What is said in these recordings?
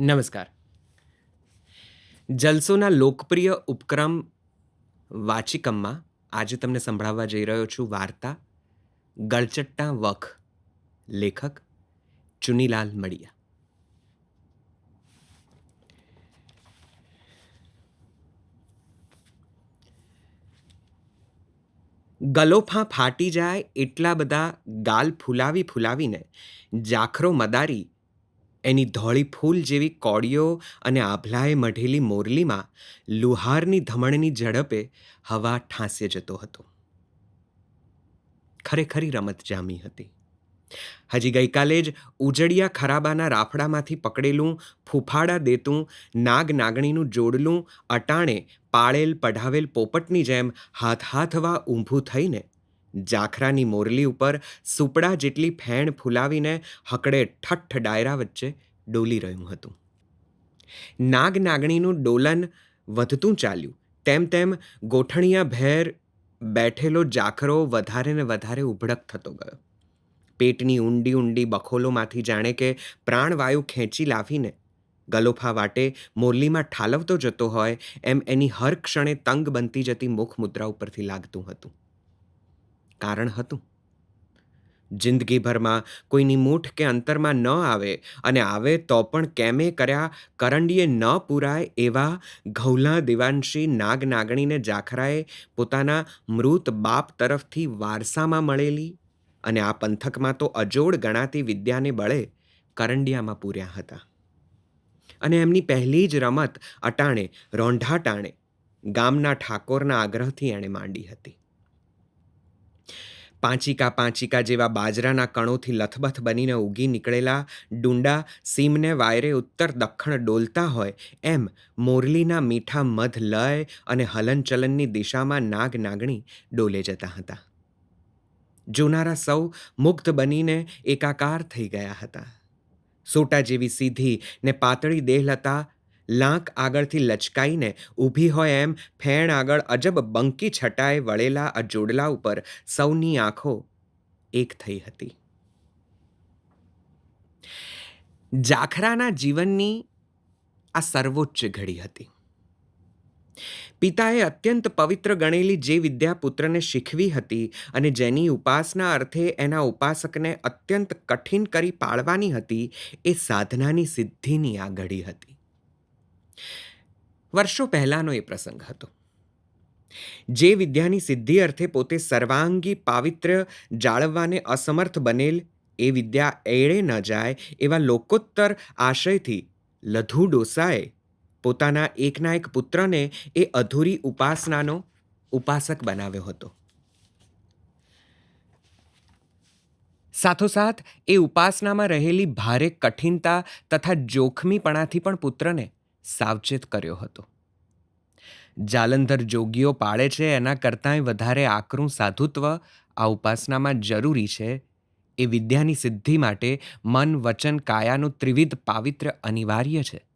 નમસ્કાર. જલસોના લોકપ્રિય ઉપક્રમ વાચિકમમાં આજે તમને સંભળાવવા જઈ રહ્યો છું વાર્તા ગળચટ્ટા વખ, લેખક ચુનીલાલ મડિયા. ગલોફા ફાટી જાય એટલા બધા ગાલ ફૂલાવી ફૂલાવીને, જાખરો મદારી એની ધોળી ફૂલ જેવી કોડીઓ અને આભલાએ મઢેલી મોરલીમાં લુહારની ધમણની ઝડપે હવા ઠાંસે જતો હતો. ખરેખરી રમત જામી હતી. હજી ગઈકાલે જ ઉજળિયા ખરાબાના રાફડામાંથી પકડેલું, ફૂફાડા દેતું, નાગ નાગણીનું જોડલું, અટાણે પાળેલ પઢાવેલ પોપટની જેમ હાથ હાથવા ઊંભું થઈને જાખરાની મોરલી ઉપર સુપડા જેટલી ફેણ ફૂલાવીને હકડે ઠઠ્ઠ ડાયરા વચ્ચે ડોલી રહ્યું હતું. નાગ નાગણીનું ડોલન વધતું ચાલ્યું. તેમ તેમ ગોઠણિયા ભેર બેઠેલો જાખરો વધારે ને વધારે ઉભડક થતો ગયો. પેટની ઊંડી ઊંડી બખોલોમાંથી જાણે કે પ્રાણવાયુ ખેંચી લાવીને ગલોફા વાટે મોરલીમાં ઠાલવતો જતો હોય એમ એની હર ક્ષણે તંગ બનતી જતી મુખ મુદ્રા ઉપરથી લાગતું હતું. કારણ હતું. જિંદગીભરમાં કોઈની મૂઠ કે અંતરમાં ન આવે અને આવે તો પણ કેમે કર્યા કરંડીએ ન પૂરાય એવા ઘૌલા દિવાનશી નાગ નાગણીને જાખરાએ પોતાના મૃત બાપ તરફથી વારસામાં મળેલી અને આ પંથકમાં તો અજોડ ગણાતી વિદ્યાને બળે કરંડિયામાં પૂર્યા હતા. અને એમની પહેલી જ રમત અટાણે, રોંઢાટાણે ગામના ઠાકોરના આગ્રહથી એણે માંડી હતી. પાંચિકા પાંચિકા જેવા બાજરાના કણોથી લથબથ બનીને ઉગી નીકળેલા ડુંડા સીમને વાયરે ઉત્તર દક્ષિણ ડોલતા હોય, એમ મોરલીના મીઠા મધ લય અને હલનચલનની દિશામાં નાગ નાગણી ડોલે જતા હતા. જોનારા સૌ મુગ્ધ બનીને એકાકાર થઈ ગયા હતા. સોટા જેવી સીધી ને પાતળી દેહલતા લાંક આગળથી લચકાઈને ઊભી હોય એમ ફેણ આગળ અજબ બંકી છટાએ વળેલા આ જોડલા ઉપર સૌની આંખો એક થઈ હતી. જાખરાના જીવનની આ સર્વોચ્ચ ઘડી હતી. પિતાએ અત્યંત પવિત્ર ગણેલી જે વિદ્યા પુત્રને શીખવી હતી અને જેની ઉપાસના અર્થે એના ઉપાસકને અત્યંત કઠિન કરી પાળવાની હતી, એ સાધનાની સિદ્ધિની આ ઘડી હતી. વર્ષો પહેલાંનો એ પ્રસંગ હતો. જે વિદ્યાની સિદ્ધિ અર્થે પોતે સર્વાંગી પાવિત્ર્ય જાળવવાને અસમર્થ બનેલ, એ વિદ્યા એળે ન જાય એવા લોકોત્તર આશયથી લધુ ડોસાએ પોતાના એકના એક પુત્રને એ અધૂરી ઉપાસનાનો ઉપાસક બનાવ્યો હતો. સાથોસાથ, એ ઉપાસનામાં રહેલી ભારે કઠિનતા તથા જોખમીપણાથી પણ પુત્રને સાવચેત કર્યો હતો. જાલંધર જોગીઓ પાળે છે, એના કરતાંય વધારે આકરું સાધુત્વ આ ઉપાસનામાં જરૂરી છે, એ વિદ્યાની સિદ્ધિ માટે મન, વચન, કાયાનું ત્રિવિધ પાવિત્ર અનિવાર્ય છે.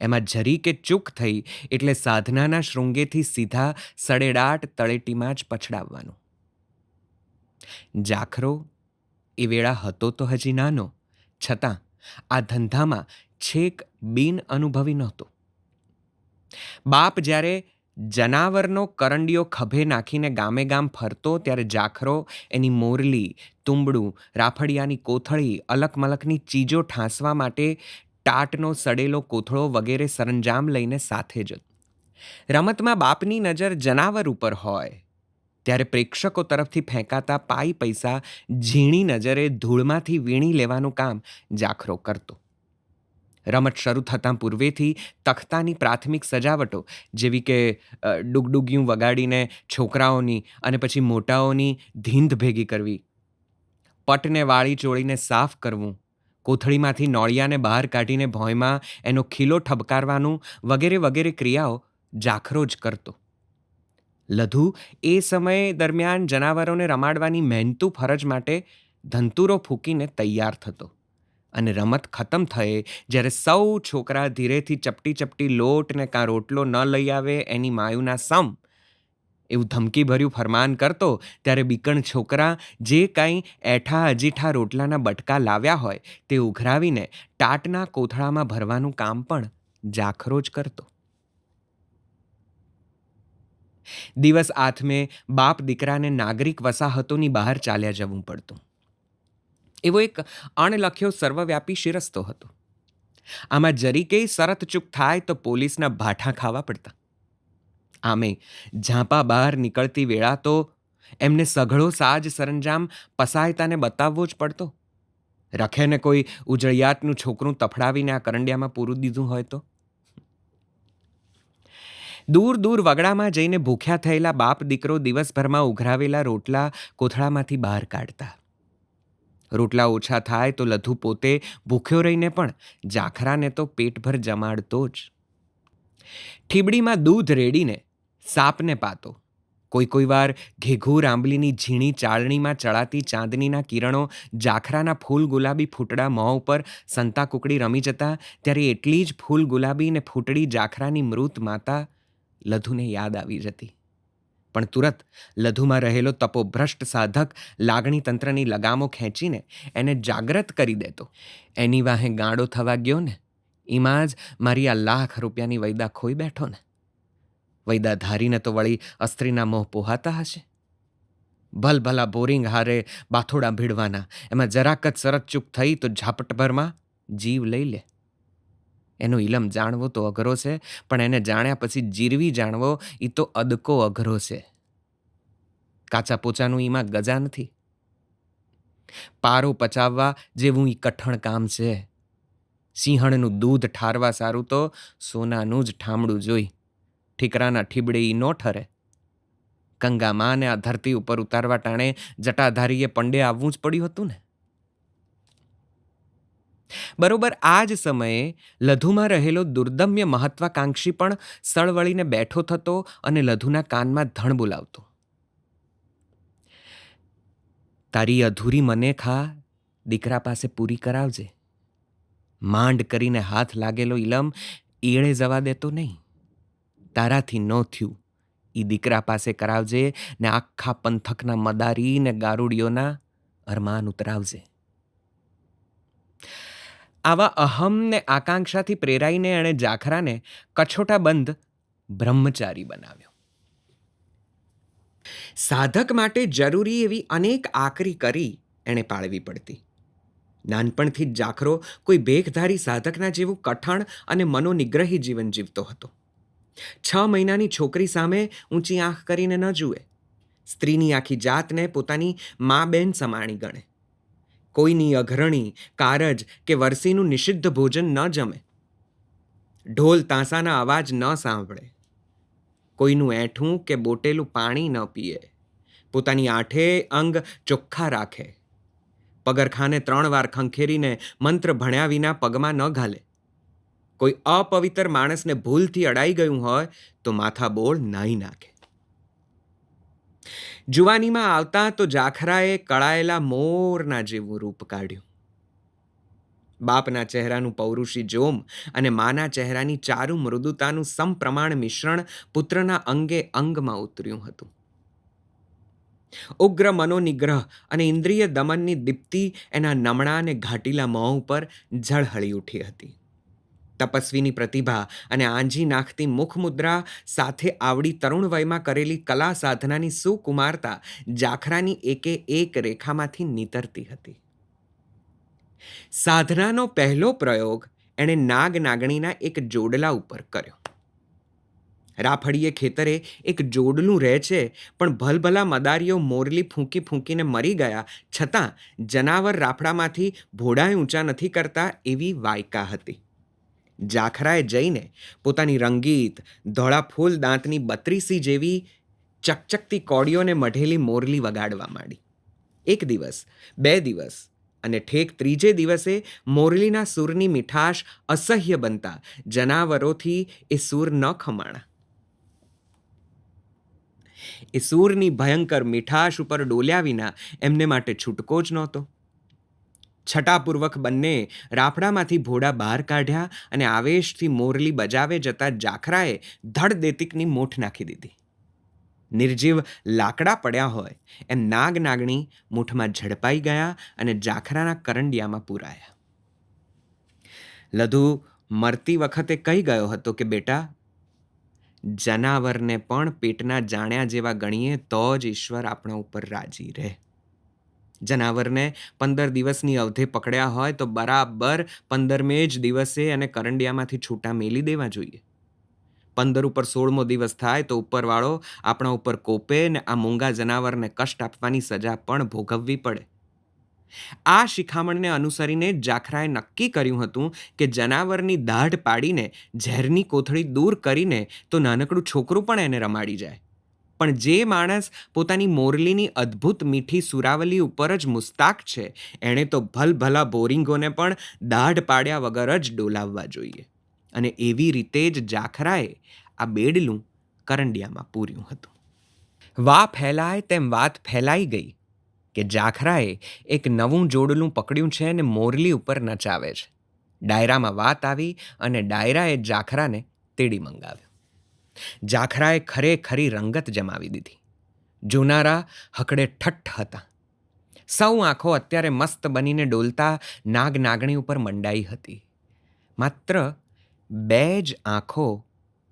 એમાં જરી કે ચૂક થઈ એટલે સાધનાના શૃંગેથી સીધા સડેડાટ તળેટીમાં જ પછડાવવાનું. જાખરો, એ વેળા હતો તો હજી નાનો, છતાં આ ધંધામાં છેક બિન અનુભવી નહોતો. બાપ જ્યારે જનાવરનો કરંડિયો ખભે નાખીને ગામે ગામ ફરતો ત્યારે જાખરો, એની મોરલી, તુંબડું, રાફડિયાની કોથળી, અલકમલકની ચીજો ઠાંસવા માટે ટાટનો સડેલો કોથળો વગેરે સરંજામ લઈને સાથે જતો રમતમાં બાપની નજર જનાવર ઉપર હોય. ત્યારે પ્રેક્ષકો તરફથી ફેંકાતા પાઈ પૈસા ઝીણી નજરે ધૂળમાંથી વીણી લેવાનું કામ જાખરો કરતો. રમત શરૂ થતાં પૂર્વેથી તખતાની પ્રાથમિક સજાવટો, જેવી કે ડુગડુગિયું વગાડીને છોકરાઓની અને પછી મોટાઓની ધીંધ ભેગી કરવી, પટને વાળી ચોળીને સાફ કરવું, કોથળીમાંથી નોળિયાને બહાર કાઢીને ભોંયમાં એનો ખીલો ઠબકારવાનું વગેરે વગેરે ક્રિયાઓ જાખરો જ કરતો. લધુ એ સમય દરમિયાન જનાવરોને રમાડવાની મહેનતુ ફરજ માટે ધંતુરો ફૂંકીને તૈયાર થતો. અને રમત ખતમ થયે, જ્યારે સૌ છોકરા ધીરેથી ચપટી ચપટી લોટ ને કાં રોટલો ન લઈ આવે એની માયુના સમ. એવું ધમકીભર્યું ફરમાન કરતો, ત્યારે બીકણ છોકરા જે કાંઈ એઠા અજીઠા રોટલાના બટકા લાવ્યા હોય તે ઉઘરાવીને ટાટના કોથળામાં ભરવાનું કામ પણ જાખરો જ કરતો. દિવસ આથમે બાપ દીકરાને નાગરિક વસાહતોની બહાર ચાલ્યા જવું પડતું. એવો એક અણલખ્યો સર્વવ્યાપી શિરસ્તો હતો. આમાં જરીકેય શરત ચૂક થાય તો પોલીસના ભાઠા ખાવા પડતા. આમે ઝાંપા બહાર નીકળતી વેળા તો એમને સઘળો સાજ સરંજામ પસાયતાને બતાવવો જ પડતો. રખે ને કોઈ ઉજળિયાતનું છોકરું તફડાવીને આ કરંડિયામાં પૂરું દીધું હોય તો? દૂર દૂર વગડામાં જઈને ભૂખ્યા થયેલા બાપ દીકરો દિવસભરમાં ઉઘરાવેલા રોટલા કોથળામાંથી બહાર કાઢતા. રોટલા ઓછા થાય તો લધુ પોતે ભૂખ્યો રહીને પણ જાખરાને તો પેટભર જમાડતો જ. ઠીબડીમાં દૂધ રેડીને સાપને પાતો. કોઈ કોઈ વાર ઘેઘૂર આંબલીની ઝીણી ચાળણીમાં ચડાતી ચાંદનીના કિરણો જાખરાના ફૂલ ગુલાબી ફૂટડા મોં ઉપર સંતા કુકડી રમી જતા ત્યારે એટલી જ ફૂલ ગુલાબી ને ફૂટડી જાખરાની મૃત માતા લધુને યાદ આવી જતી. પણ તુરત લધુમાં રહેલો તપોભ્રષ્ટ સાધક લાગણી તંત્રની લગામો ખેંચીને એને જાગ્રત કરી દેતો. એની વાહે ગાંડો થવા ગયો ને? એમાં જ મારી આ લાખ રૂપિયાની વૈદા ખોઈ બેઠો ને? વૈદા ધારીને તો વળી અસ્ત્રીના મોહ પોહાતા હશે? ભલભલા બોરિંગ હારે બાથોડા ભીડવાના. એમાં જરાક જ શરત ચૂક થઈ તો ઝાપટભરમાં જીવ લઈ લે. એનો ઇલમ જાણવો તો અઘરો છે, પણ એને જાણ્યા પછી જીરવી જાણવો એ તો અદકો અઘરો છે. કાચા પોચાનું એમાં ગજા નથી. પારો પચાવવા જેવું એ કઠણ કામ છે. સિંહણનું દૂધ ઠારવા સારું તો સોનાનું જ ઠામડું જોઈ. ઠીકરાના ઠીબડે એ નો ઠરે. કંગા માને આ ધરતી ઉપર ઉતારવા ટાણે જટાધારીએ પંડે આવવું જ પડ્યું હતું ને? બરોબર, આ જ સમયે લધુમાં રહેલો દુર્દમ્ય મહત્વાકાંક્ષી પણ સળવળીને બેઠો થતો અને લધુના કાનમાં ધણ બોલાવતો. તારી અધૂરી મને ખા, દીકરા પાસે પૂરી કરાવજે. માંડ કરીને હાથ લાગેલો ઇલમ એળે જવા દેતો નહીં. તારાથી ન થયું. એ દીકરા પાસે કરાવજે ને આખા પંથકના મદારી ને ગારુડીઓના અરમાન ઉતરાવજે. આવા અહમને આકાંક્ષાથી પ્રેરાઈને એણે જાખરાને કછોટા બંધ બ્રહ્મચારી બનાવ્યો. સાધક માટે જરૂરી એવી અનેક આકરી કરી એણે પાળવી પડતી. નાનપણથી જ જાખરો કોઈ ભેખધારી સાધકના જેવું કઠણ અને મનોનિગ્રહી જીવન જીવતો હતો. છ મહિનાની છોકરી સામે ઊંચી આંખ કરીને ન જુએ. સ્ત્રીની આખી જાતને પોતાની મા બેન સમાણી ગણે. કોઈની અઘરણી, કારજ કે વરસીનું નિષિદ્ધ ભોજન ન જમે. ઢોલ તાંસાના અવાજ ન સાંભળે. કોઈનું એઠું કે બોટેલું પાણી ન પીએ. પોતાની આઠે અંગ ચોખ્ખા રાખે. પગરખાને ત્રણ વાર ખંખેરીને મંત્ર ભણ્યા વિના પગમાં ન ઘાલે. કોઈ અપવિત્ર માણસને ભૂલથી અડાઈ ગયું હોય તો માથા બોળ નાહી નાખે. જુવાનીમાં આવતા તો જાખરાએ કળાયેલા મોરના જેવું રૂપ કાઢ્યું. બાપના ચહેરાનું પૌરુષી જોમ અને માના ચહેરાની ચારુ મૃદુતાનું સમપ્રમાણ મિશ્રણ પુત્રના અંગે અંગમાં ઉતર્યું હતું. ઉગ્ર મનોનિગ્રહ અને ઇન્દ્રિય દમનની દીપ્તિ એના નમણા અને ઘાટીલા મોં ઉપર ઝળહળી ઉઠી હતી. તપસ્વીની પ્રતિભા અને આંજી નાખતી મુખમુદ્રા સાથે આવડી તરુણ વયમાં કરેલી કલા સાધનાની સુકુમારતા જાખરાની એકે એક રેખામાંથી નીતરતી હતી. સાધનાનો પહેલો પ્રયોગ એણે નાગ નાગણીના એક જોડલા ઉપર કર્યો. રાફડીએ ખેતરે એક જોડલું રહે છે, પણ ભલભલા મદારીઓ મોરલી ફૂંકી ફૂંકીને મરી ગયા, છતાં જનાવર રાફડામાંથી ભોડાય ઊંચા નથી કરતા એવી વાયકા હતી. જાખરાએ જઈને પોતાની રંગીત ધોળા ફૂલ દાંતની બત્રીસી જેવી ચકચકતી કોડીઓને મઢેલી મોરલી વગાડવા માંડી. એક દિવસ, બે દિવસ અને ઠેક ત્રીજે દિવસે મોરલીના સૂરની મીઠાશ અસહ્ય બનતા જનાવરોથી એ સૂર ન ખમાણા. એ સૂરની ભયંકર મીઠાશ ઉપર ડોલ્યા વિના એમને માટે છૂટકો જ નહોતો. છટાપૂર્વક બંને રાફડામાંથી ભોડા બહાર કાઢ્યા અને આવેશથી મોરલી બજાવે જતા જાખરાએ ધડ દેતિકની મોઠ નાખી દીધી. નિર્જીવ લાકડા પડ્યા હોય એમ નાગ નાગણી મૂઠમાં ઝડપાઈ ગયા અને જાખરાના કરંડિયામાં પૂરાયા. લધુ મરતી વખતે કહી ગયો હતો કે, બેટા, જનાવરને પણ પેટના જાણ્યા જેવા ગણીએ તો જ ઈશ્વર આપણા ઉપર રાજી રહે. જનાવરને પંદર દિવસની અવધે પકડ્યા હોય તો બરાબર પંદરમે જ દિવસે અને કરંડિયામાંથી છૂટા મેલી દેવા જોઈએ. પંદર ઉપર સોળમો દિવસ થાય તો ઉપરવાળો આપણા ઉપર કોપે ને આ મૂંગા જનાવરને કષ્ટ આપવાની સજા પણ ભોગવવી પડે. આ શિખામણને અનુસરીને જાખરાએ નક્કી કર્યું હતું કે જનાવરની દાઢ પાડીને ઝેરની કોથળી દૂર કરીને તો નાનકડું છોકરું પણ એને રમાડી જાય. પણ જે માણસ પોતાની મોરલીની અદ્ભુત મીઠી સુરાવલી ઉપર જ મુસ્તાક છે, એણે તો ભલભલા બોરિંગોને પણ દાઢ પાડ્યા વગર જ ડોલાવવા જોઈએ. અને એવી રીતે જ જાખરાએ આ બેડલું કરંડિયામાં પૂર્યું હતું. વા ફેલાય તેમ વાત ફેલાઈ ગઈ કે જાખરાએ એક નવું જોડલું પકડ્યું છે અને મોરલી ઉપર નચાવે છે. ડાયરામાં વાત આવી અને ડાયરાએ જાખરાને તેડી મંગાવ્યો. જાખરાએ ખરેખરી રંગત જમાવી દીધી. જોનારા હકડે ઠઠ્ઠ હતા. સૌ આંખો અત્યારે મસ્ત બનીને ડોલતા નાગ નાગણી ઉપર મંડાઈ હતી. માત્ર બે જ આંખો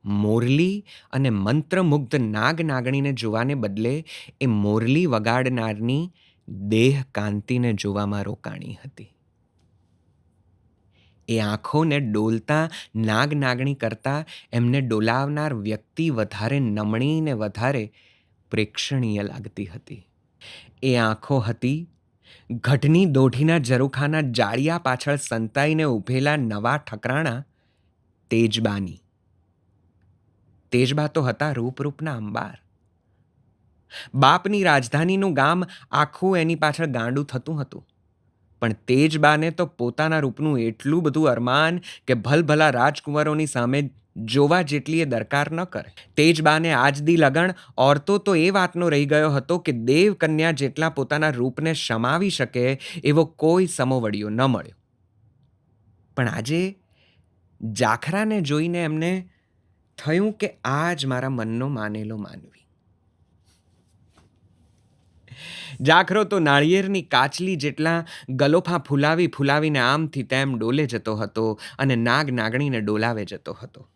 મોરલી અને મંત્રમુગ્ધ નાગ નાગણીને જોવાને બદલે એ મોરલી વગાડનારની દેહ કાંતિને જોવામાં રોકાણી હતી. એ આંખોને ડોલતા નાગ નાગણી કરતાં, એમને ડોલાવનાર વ્યક્તિ વધારે નમણી ને વધારે પ્રેક્ષણીય લાગતી હતી. એ આંખો હતી, ઘટની દોઢીના ઝરૂખાના જાળિયા પાછળ સંતાઈને ઊભેલા નવા ઠકરાણા, તેજબાની. તેજબા તો હતા રૂપરૂપના અંબાર. બાપની રાજધાનીનું ગામ આખું એની પાછળ ગાંડું થતું હતું. પણ તેજબાને તો પોતાના રૂપનું એટલું બધું અરમાન કે ભલભલા રાજકુંવરોની સામે જોવા જેટલી એ દરકાર ન કરે. તેજબાને આજદી લગણ ઓરતો તો એ વાતનો રહી ગયો હતો કે દેવ કન્યા જેટલા પોતાના રૂપને શમાવી શકે એવો કોઈ સમોવડિયો ન મળ્યો. પણ આજે જાખરાને જોઈને એમને થયું કે આ જ મારા મનનો માનેલો માનવી. જાખરો તો નાળિયેરની કાચલી જેટલા ગલોફા ફૂલાવી ફૂલાવીને આમથી તેમ ડોલે જતો હતો અને નાગ નાગણીને ડોલાવે જતો હતો.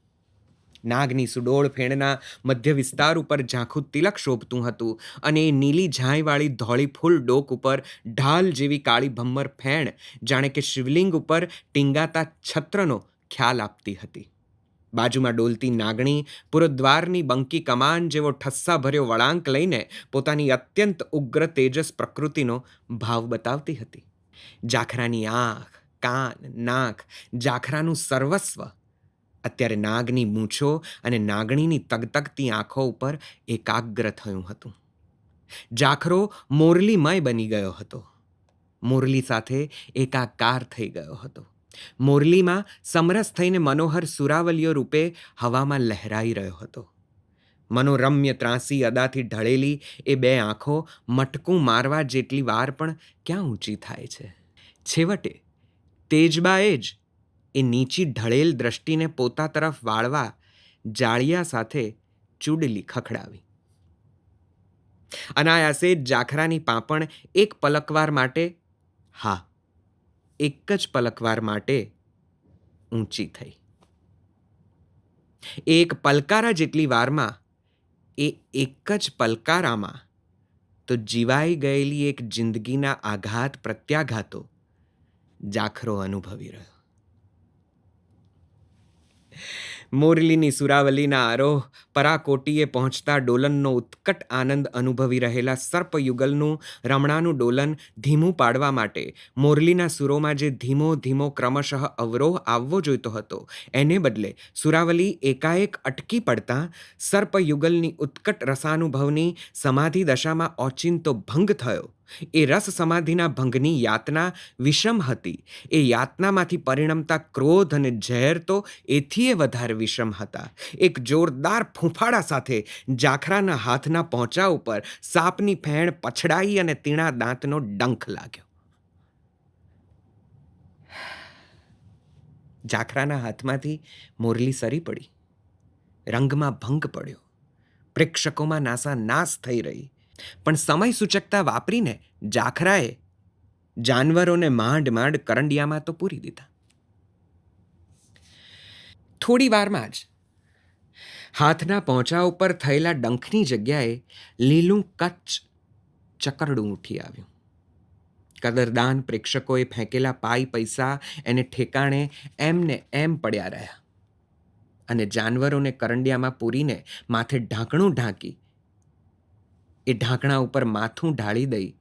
નાગની સુડોળ ફેણના મધ્ય વિસ્તાર ઉપર ઝાંખું તિલક શોભતું હતું અને એ નીલી ઝાંયવાળી ધોળી ફૂલ ડોક ઉપર ઢાલ જેવી કાળી ભમ્મર ફેણ જાણે કે શિવલિંગ ઉપર ટીંગાતા છત્રનો ખ્યાલ આપતી હતી. બાજુમાં ડોલતી નાગણી, પુરદ્વારની બંકી કમાન જેવો ઠસ્સા ભર્યો વળાંક લઈને પોતાની અત્યંત ઉગ્ર તેજસ પ્રકૃતિનો ભાવ બતાવતી હતી. જાખરાની આંખ, કાન, નાક, જાખરાનું સર્વસ્વ. અત્યારે નાગની મૂછો અને નાગણીની તગતગતી આંખો ઉપર એકાગ્ર થયું હતું. જાખરો મોરલીમય બની ગયો હતો. મોરલી સાથે એકાકાર થઈ ગયો હતો. મોરલીમાં સમરસ થઈને મનોહર સુરાવલીઓ રૂપે હવામાં લહેરાઈ રહ્યો હતો. મનોરમ્ય ત્રાસી અદાથી ઢળેલી એ બે આંખો મટકું મારવા જેટલી વાર પણ ક્યાં ઊંચી થાય છે? છેવટે, તેજબાએ જ એ નીચી ઢળેલ દ્રષ્ટિને પોતા તરફ વાળવા જાળિયા સાથે ચૂડલી ખખડાવી. અનાયાસે જાખરાની પાંપણ એક પલકવાર માટે, હા એક જ પલકવાર માટે ઊંચી થઈ. એક પલકારા જેટલી વારમાં, એ એક જ પલકારામાં તો જીવાઈ ગયેલી એક જિંદગીના આઘાત પ્રત્યાઘાતો જાખરો અનુભવી રહ્યો. મોરલીની સુરાવલીના આરોહ પરાકોટીએ પહોંચતા ડોલનનો ઉત્કટ આનંદ અનુભવી રહેલા સર્પયુગલનું રમણાનું ડોલન ધીમું પાડવા માટે મોરલીના સુરોમાં જે ધીમો ધીમો ક્રમશઃ અવરોહ આવવો જોઈતો હતો, એને બદલે સુરાવલી એકાએક અટકી પડતા સર્પયુગલની ઉત્કટ રસાનુભવની સમાધિ દશામાં ઓચિંતો ભંગ થયો. એ રસ સમાધિના ભંગની યાતના વિષમ હતી. એ યાતનામાંથી પરિણમતા ક્રોધ અને ઝેર તો એથીય વધારે વિષમ હતા. એક જોરદાર ફૂંફાડા સાથે જાખરાના હાથના પહોંચા ઉપર સાપની ફેણ પછડાઈ અને તીણા દાંતનો ડંખ લાગ્યો. જાખરાના હાથમાંથી મોરલી સરી પડી. રંગમાં ભંગ પડ્યો. પ્રેક્ષકોમાં નાસા નાશ થઈ રહી. પણ સમય સૂચકતા વાપરીને જાખરાએ જાનવરોને માંડ માંડ કરંડિયામાં તો પૂરી દીધા. થોડી વારમાં જ હાથના પહોંચા ઉપર થયેલા ડંખની જગ્યાએ લીલું કચ્છ ચકરડું ઉઠી આવ્યું. કદરદાન પ્રેક્ષકોએ ફેંકેલા પાઈ પૈસા એને ઠેકાણે એમને એમ પડ્યા રહ્યા અને જાનવરોને કરંડિયામાં પૂરીને માથે ઢાંકણું ઢાંકી એ ઢાંકણા ઉપર માથું ઢાળી દઈ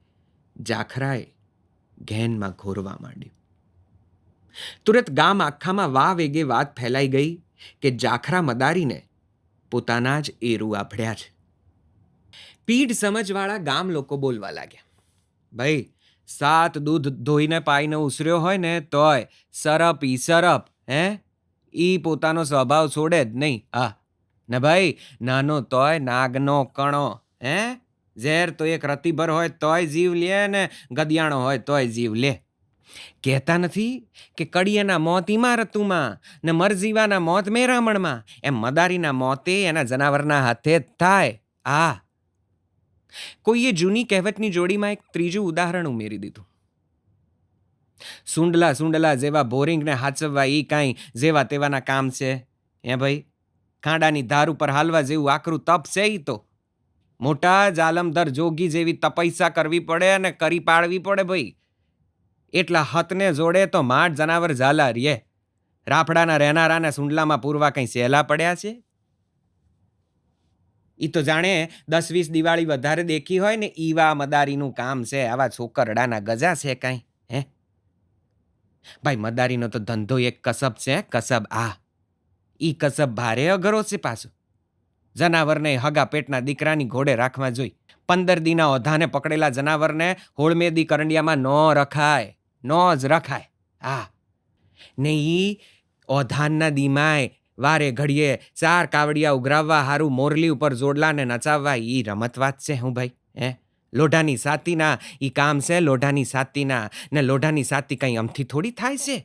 જાખરાએ ઘેનમાં ઘોરવા માંડ્યું. તુરત ગામ આખામાં વા વેગે વાત ફેલાઈ ગઈ કે જાખરા મદારીને પોતાના જ એરુ આભડ્યા છે. પીઢ સમજવાળા ગામ લોકો બોલવા લાગ્યા. ભાઈ, સાત દૂધ ધોઈને પાઈને ઉસર્યો હોય ને તોય સરપ ઈ સરપ, હે? ઈ પોતાનો સ્વભાવ છોડે જ નહીં. હા. ને ભાઈ, નાનો તોય નાગનો કણો, હે? ઝેર તો એક રતિભર હોય તોય જીવ લે ને ગદિયાણો હોય તોય જીવ લે. કહેતા નથી કે કડિયાના મોત ઇમારતુમાં ને મરજીવાના મોત મેરામણમાં. એમ મદારીના મોતે એના જનાવરના હાથે જ થાય. આ. કોઈએ જૂની કહેવતની જોડીમાં એક ત્રીજું ઉદાહરણ ઉમેરી દીધું. સુંડલા સુંડલા જેવા બોરિંગને હાચવવા એ કાંઈ જેવા તેવાના કામ છે? એ ભાઈ? ખાંડાની ધાર ઉપર હાલવા જેવું આકરું તપ છે ઈ તો. મોટા જાલમદર જોગી જેવી તપૈસા કરવી પડે અને કરી પાડવી પડે ભાઈ. એટલા હતને જોડે તો માઠ જનાવર ઝાલા રીએ. રાફડાના રહેનારાને સુંડલામાં પૂરવા કંઈ સહેલા પડ્યા છે? એ તો જાણે દસ વીસ દિવાળી વધારે દેખી હોય ને ઈવા મદારીનું કામ છે, આવા છોકરડાના ગજા છે કાંઈ, હે? ભાઈ, મદારીનો તો ધંધો એક કસબ છે કસબ આ. ઈ કસબ ભારે અઘરો છે પાછો. જનાવરને હગા પેટના દીકરાની ઘોડે રાખવા જોઈ. પંદર દીના ઓધાને પકડેલા જનાવરને હોળમેદી કરંડિયામાં ન રખાય, ન જ રખાય. હા ને ઈ ઓધાનના દીમાય વારે ઘડીએ ચાર કાવડિયા ઉઘરાવવા હારું મોરલી ઉપર જોડલાને નચાવવા ઈ રમત વાત છે હું ભાઈ, હે? લોઢાની સાતીના ઈ કામ છે, લોઢાની સાતીના ને લોઢાની સાતી કંઈ અમથી થોડી થાય છે?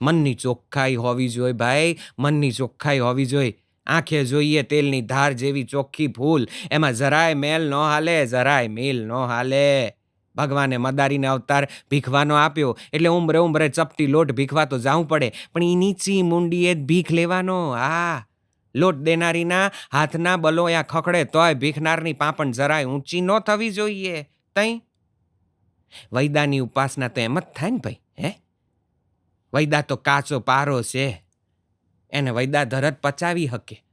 મનની ચોખ્ખાઈ હોવી જોઈએ ભાઈ, મનની ચોખ્ખાઈ હોવી જોઈએ આંખે જોઈએ તેલની ધાર જેવી ચોખ્ખી ફૂલ એમાં જરાય મેલ ન હાલે, જરાય મેલ ન હાલે. ભગવાને મદારીને અવતાર ભીખવાનો આપ્યો. એટલે ઉમરે ઉમરે ચપટી લોટ ભીખવા તો જાવું પડે. પણ એ નીચી મુંડીએ જ ભીખ લેવાનો. હા. લોટ દેનારીના હાથના બલોયા ખખડે તોય ભીખનારની પાપણ જરાય ઊંચી ન થવી જોઈએ. તઈ? વૈદાની ઉપાસના તો એમ જ થાય ને ભાઈ, હે? વૈદા તો કાચો પારો છે. એને વૈદા ધરત પચાવી હકે.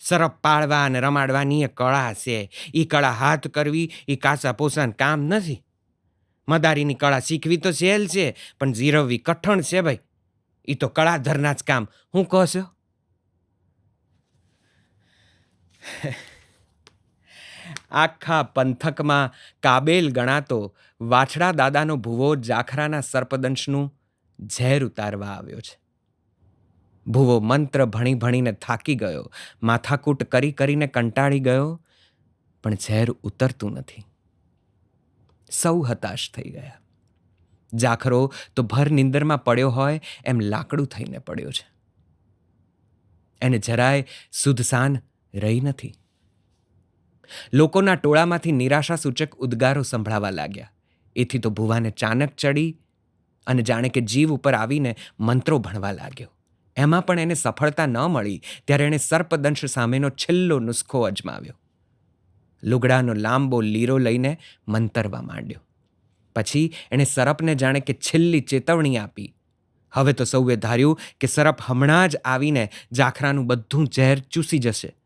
સરપ પાળવા અને રમાડવાની એ કળા છે. એ કળા હાથ કરવી એ કાચા પોસાન કામ નથી. મદારીની કળા શીખવી તો સહેલ છે, પણ જીરવવી કઠણ છે ભાઈ. એ તો કળાધરના જ કામ. હું કહો છો આખા પંથકમાં કાબેલ ગણાતો વાછડા દાદાનો ભૂવો જાખરાના સર્પદંશનું ઝેર ઉતારવા આવ્યો છે. ભૂવો મંત્ર ભણી ભણીને થાકી ગયો, માથાકૂટ કરી કરીને કંટાળી ગયો, પણ ઝેર ઉતરતું નથી. સૌ હતાશ થઈ ગયા. જાખરો તો ભર નિંદરમાં પડ્યો હોય, એમ લાકડું થઈને પડ્યો છે. એને જરાય સુધસાન રહી નથી. લોકોના ટોળામાંથી નિરાશા સૂચક ઉદ્ગારો સંભળાવા લાગ્યા. એથી તો ભુવાને ચાનક ચડી અને જાણે કે જીવ ઉપર આવીને મંત્રો ભણવા લાગ્યો. એમાં પણ એને સફળતા ન મળી, ત્યારે એણે સર્પદંશ સામેનો છેલ્લો નુસ્ખો અજમાવ્યો. લુગડાનો લાંબો લીરો લઈને મંતરવા માંડ્યો. પછી એણે સરપને જાણે કે છેલ્લી ચેતવણી આપી. હવે તો સૌએ ધાર્યું કે સરપ હમણાં જ આવીને જાખરાનું બધું ઝેર ચૂસી જશે.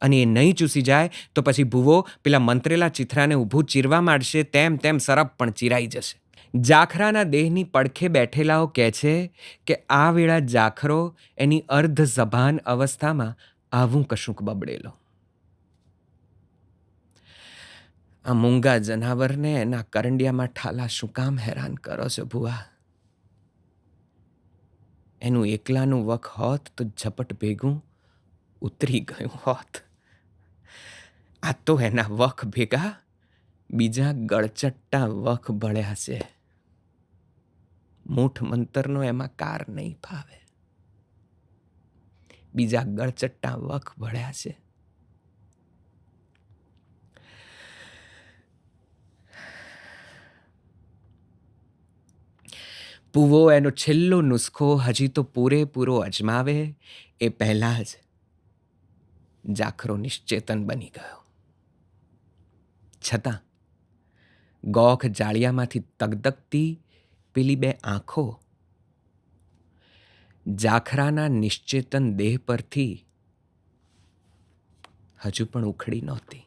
અને એ નહીં ચૂસી જાય તો પછી ભૂવો પેલા મંત્રેલા ચિથરાને ઊભું ચીરવા માંડશે, તેમ તેમ સરપ પણ ચીરાઈ જશે. જાખરાના દેહની પડખે બેઠેલાઓ કહે છે કે આ વેળા જાખરો એની અર્ધ સભાન અવસ્થામાં આવું કશુંક બબડેલો. આ મૂંગા જનાવરને એના કરંડિયામાં ઠાલા શું કામ હેરાન કરો છો ભુવા? એનું એકલાનું વખ હોત તો ઝપટ ભેગું ઉતરી ગયું હોત. આ તો એના વખ ભેગા બીજા ગળચટ્ટા વખ ભળ્યા છે. મૂઠ મંતરનો એમાં કાર નહીં ફાવે. બીજા ગળચટ્ટા વખ ભળ્યા છે. પૂવો, એનો છેલ્લો નુસ્ખો હજી તો પૂરેપૂરો અજમાવે, એ પહેલાં જ જાખરો નિશ્ચેતન બની ગયો. છતાં ગોખ જાળિયામાંથી તગદગતી પેલી બે આંખો. જાખરાના નિશ્ચેતન દેહ પરથી હજુ પણ ઉખડી નહોતી.